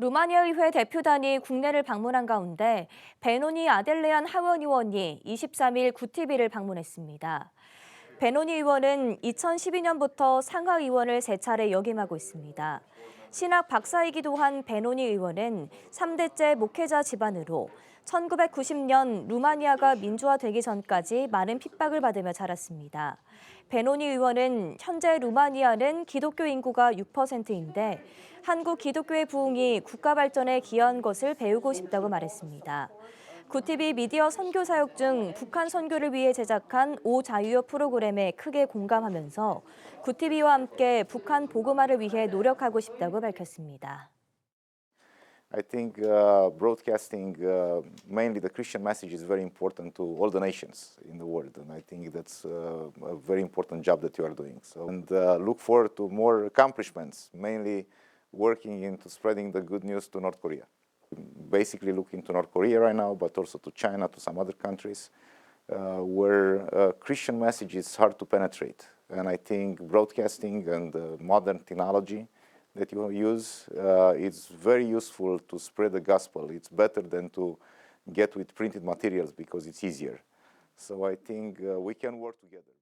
루마니아 의회 대표단이 국내를 방문한 가운데 베노니 아델레안 하원 의원이 23일 구티비를 방문했습니다. 베노니 의원은 2012년부터 상하 의원을 세 차례 역임하고 있습니다. 신학 박사이기도 한 베노니 의원은 3대째 목회자 집안으로 1990년 루마니아가 민주화되기 전까지 많은 핍박을 받으며 자랐습니다. 베노니 의원은 현재 루마니아는 기독교 인구가 6%인데 한국 기독교의 부흥이 국가 발전에 기여한 것을 배우고 싶다고 말했습니다. 구티비 미디어 선교 사역 중 북한 선교를 위해 제작한 오 자유여 프로그램에 크게 공감하면서 구티비와 함께 북한 복음화를 위해 노력하고 싶다고 밝혔습니다. I think uh, broadcasting uh, mainly the Christian message is very important to all the nations in the world, and I think that's uh, a very important job that you are doing. So, and uh, look forward to more accomplishments, mainly working into spreading the good news to North Korea. Basically, looking to North Korea right now, but also to China, to some other countries, uh, where uh, Christian message is hard to penetrate. And I think broadcasting and uh, modern technology that you use uh, is very useful to spread the gospel. It's better than to get with printed materials because it's easier. So I think uh, we can work together.